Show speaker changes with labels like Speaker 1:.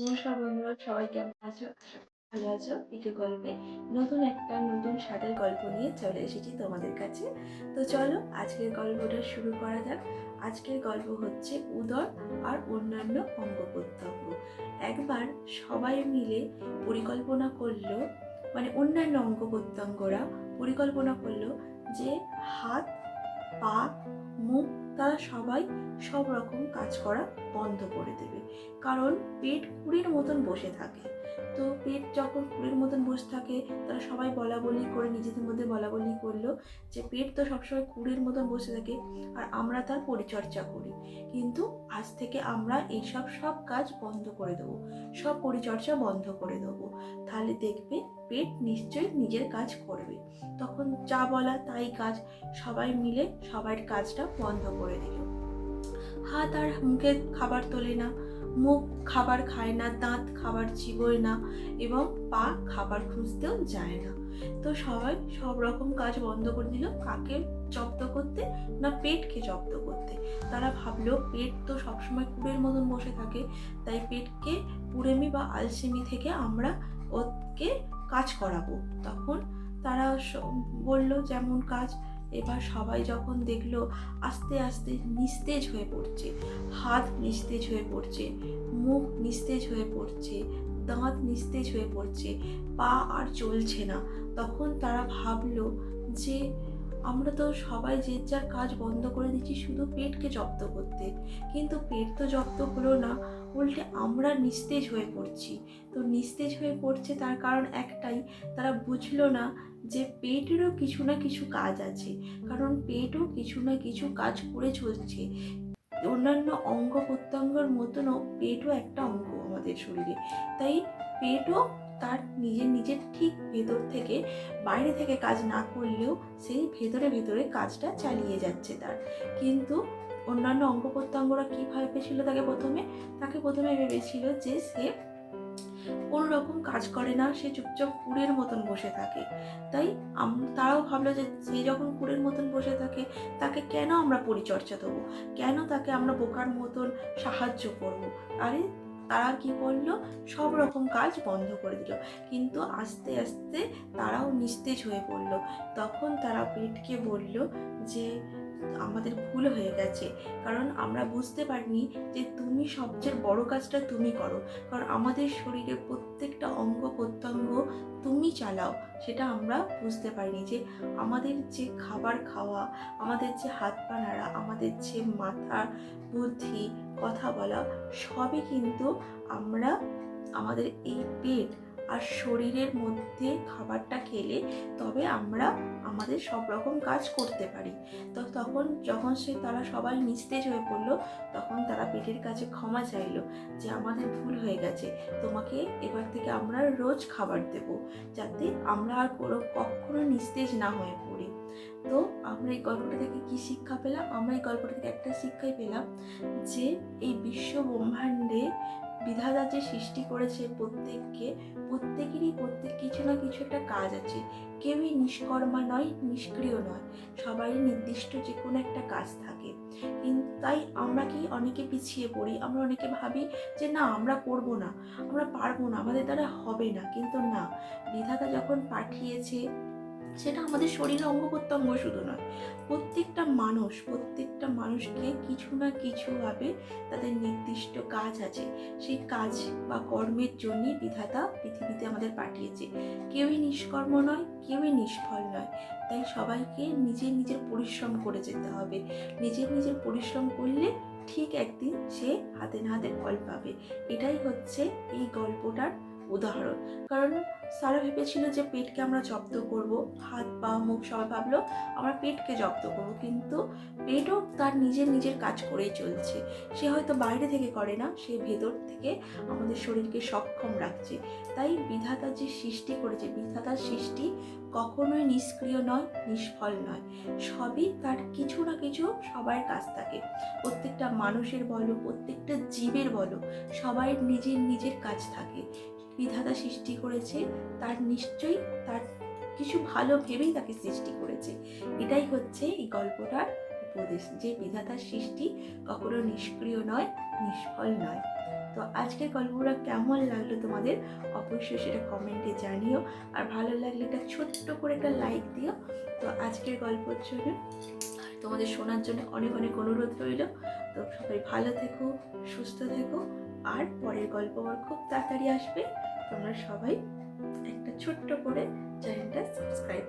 Speaker 1: নমস্কার বন্ধুরা, সবাই কেমন আছো? ভালো আছো। পিকে গল্পে নতুন একটা নতুন স্বাদের গল্প নিয়ে চলে এসেছি তোমাদের কাছে। তো চলো, আজকের গল্পটা শুরু করা যাক। আজকের গল্প হচ্ছে উদর আর অন্যান্য অঙ্গ প্রত্যঙ্গ একবার সবাই মিলে পরিকল্পনা করল মানে অন্যান্য অঙ্গ প্রত্যঙ্গরা পরিকল্পনা করল যে হাত পা মুখ, তারা সবাই সব রকম কাজ করা বন্ধ করে দেবে। কারণ পেট কুড়ির মতন বসে থাকে। তো পেট যখন কুড়ির মতন বসে থাকে, তারা সবাই বলা বলি করে, নিজেদের মধ্যে বলা বলি করল যে পেট তো সবসময় কুড়ির মতন বসে থাকে আর আমরা তার পরিচর্যা করি। কিন্তু আজ থেকে আমরা এইসব সব কাজ বন্ধ করে দেবো, সব পরিচর্যা বন্ধ করে দেবো। তাহলে দেখবে পেট নিশ্চয়ই নিজের কাজ করবে। তখন যা বলা তাই কাজ সবাই মিলে সবার কাজটা বন্ধ করে দিল। হাত আর মুখে খাবার তোলে না। মুখ খাবার খায় না, দাঁত খাবার চিবোয় না এবং পা খাবার খুঁজতেও যায় না। তো সবাই সব রকম কাজ বন্ধ করে দিল। কাকে জব্দ করতে না পেটকে জব্দ করতে? তারা ভাবলো, পেট তো সবসময় কুড়ের মতন বসে থাকে। তাই পেটকে কুড়েমি বা আলসেমি থেকে আমরা ওকে কাজ করাবো। তখন তারা বলল, যেমন কাজ এবার সবাই যখন দেখল, আস্তে আস্তে নিস্তেজ হয়ে পড়ছে, হাত নিস্তেজ হয়ে পড়ছে, মুখ নিস্তেজ হয়ে পড়ছে, দাঁত নিস্তেজ হয়ে পড়ছে, পা আর চলছে না। তখন তারা ভাবলো যে, আমরা তো সবাই যে যার কাজ বন্ধ করে দিচ্ছি, শুধু পেটকে জব্দ করতে। কিন্তু পেট তো জব্দ হলো না উল্টে আমরা নিস্তেজ হয়ে পড়ছি। তো নিস্তেজ হয়ে পড়ছে তার কারণ একটাই, তারা বুঝলো না যে পেটেরও কিছু না কিছু কাজ আছে, কারণ পেটও কিছু না কিছু কাজ করে চলছে। অন্যান্য অঙ্গ প্রত্যঙ্গের মতনও পেটও একটা অঙ্গ আমাদের শরীরে। তাই পেটও তার নিজের নিজের ঠিক ভেতর থেকে, বাইরে থেকে কাজ না করলেও সেই ভেতরে ভেতরে কাজটা চালিয়ে যাচ্ছে তার। কিন্তু অন্যান্য অঙ্গ প্রত্যঙ্গরা কী ভেবেছিল তাকে প্রথমে? তাকে প্রথমে ভেবেছিল যে সে কোনো রকম কাজ করে না, সে চুপচাপ কুড়ের মতন বসে থাকে। তাই তারাও ভাবলো যে সে যখন কুড়ের মতন বসে থাকে, তাকে কেন আমরা পরিচর্যা দেবো? কেন তাকে আমরা বোকার মতন সাহায্য করব? আরে, তারা কি করল? সব রকম কাজ বন্ধ করে দিল। কিন্তু আস্তে আস্তে তারাও নিস্তেজ হয়ে পড়ল। তখন তারা পেটকে বলল যে আমাদের ভুল হয়ে গেছে। কারণ আমরা বুঝতে পারিনি যে তুমি সবচেয়ে বড় কাজটা তুমি করো। কারণ আমাদের শরীরে প্রত্যেকটা অঙ্গ প্রত্যঙ্গ তুমি চালাও, সেটা আমরা বুঝতে পারিনি যে আমাদের যে খাবার খাওয়া, আমাদের যে হাত পা নাড়া, আমাদের যে মাথা বুদ্ধি, কথা বলা, সবই কিন্তু আমরা, আমাদের এই পেট আর শরীরের মধ্যে খাবারটা খেলে তবে আমরা আমাদের সব রকম কাজ করতে পারি। তো তখন যখন সে তারা সবাই নিস্তেজ হয়ে পড়ল, তখন তারা পেটের কাছে ক্ষমা চাইলো যে আমাদের ভুল হয়ে গেছে, তোমাকে এবার থেকে আমরা রোজ খাবার দেব যাতে আমরা আর কোনো কখনো নিস্তেজ না হয়ে পড়ি। তো আমরা এই গল্পটা থেকে কী শিক্ষা পেলাম? আমরা এই গল্পটা থেকে একটা শিক্ষাই পেলাম যে এই বিশ্ব ব্রহ্মাণ্ডে বিধাতা যে সৃষ্টি করেছে প্রত্যেককে, প্রত্যেকেরই প্রত্যেক কিছু না কিছু একটা কাজ আছে। কেউই নিষ্কর্মা নয়, নিষ্ক্রিয় নয়। সবারই নির্দিষ্ট যে কোনো একটা কাজ থাকে। কিন্তু তাই আমরা কি অনেকে পিছিয়ে পড়ি? আমরা অনেকে ভাবি যে না, আমরা করব না। আমরা পারব না। আমাদের দ্বারা হবে না। কিন্তু না, বিধাতা যখন পাঠিয়েছে সেটা আমাদের শরীরের অঙ্গ প্রত্যঙ্গ শুধু নয়, প্রত্যেকটা মানুষ, প্রত্যেকটা মানুষকে কিছু না কিছুভাবে তাদের নির্দিষ্ট কাজ আছে। সেই কাজ বা কর্মের জন্যই বিধাতা পৃথিবীতে আমাদের পাঠিয়েছে। কেউই নিষ্কর্ম নয়, কেউই নিষ্ফল নয়। তাই সবাইকে নিজের নিজের পরিশ্রম করে যেতে হবে। নিজের নিজের পরিশ্রম করলে ঠিক একদিন সে হাতে না হাতে ফল পাবে। এটাই হচ্ছে এই গল্পটার উদাহরণ। কারণ সারা ভেবেছিল যে পেটকে আমরা জব্দ করব, হাত, পা, মুখ সবাই ভাবলো, আমরা পেটকে জব্দ করব। কিন্তু পেটও তার নিজের নিজের কাজ করেই চলছে। সে হয়তো বাইরে থেকে করে না, সে ভেতর থেকে আমাদের শরীরকে সক্ষম রাখছে। তাই বিধাতা যে সৃষ্টি করেছে, বিধাতার সৃষ্টি কখনোই নিষ্ক্রিয় নয়, নিষ্ফল নয়। সবই তার কিছু না কিছু সবার কাজ থাকে। প্রত্যেকটা মানুষের বলো, প্রত্যেকটা জীবের বলো সবাই নিজের নিজের কাজ থাকে। বিধাতা সৃষ্টি করেছে, তার নিশ্চয়ই তার কিছু ভালো ভেবেই তাকে সৃষ্টি করেছে। এটাই হচ্ছে এই গল্পটার উপদেশ, যে বিধাতার সৃষ্টি কখনো নিষ্ক্রিয় নয়, নিষ্ফল নয়। তো আজকের গল্পটা কেমন লাগল তোমাদের? অবশ্যই সেটা কমেন্টে জানিও। আর ভালো লাগলে একটা ছোট্ট করে একটা লাইক দিও। তো আজকের গল্পের জন্য তোমাদের শোনার জন্য অনেক অনেক অনুরোধ রইল। তো সবাই ভালো থেকো, সুস্থ থেকো, আর পরের গল্প আমার খুব তাড়াতাড়ি আসবে। তোমরা সবাই একটা ছোট্ট করে চ্যানেলটা সাবস্ক্রাইব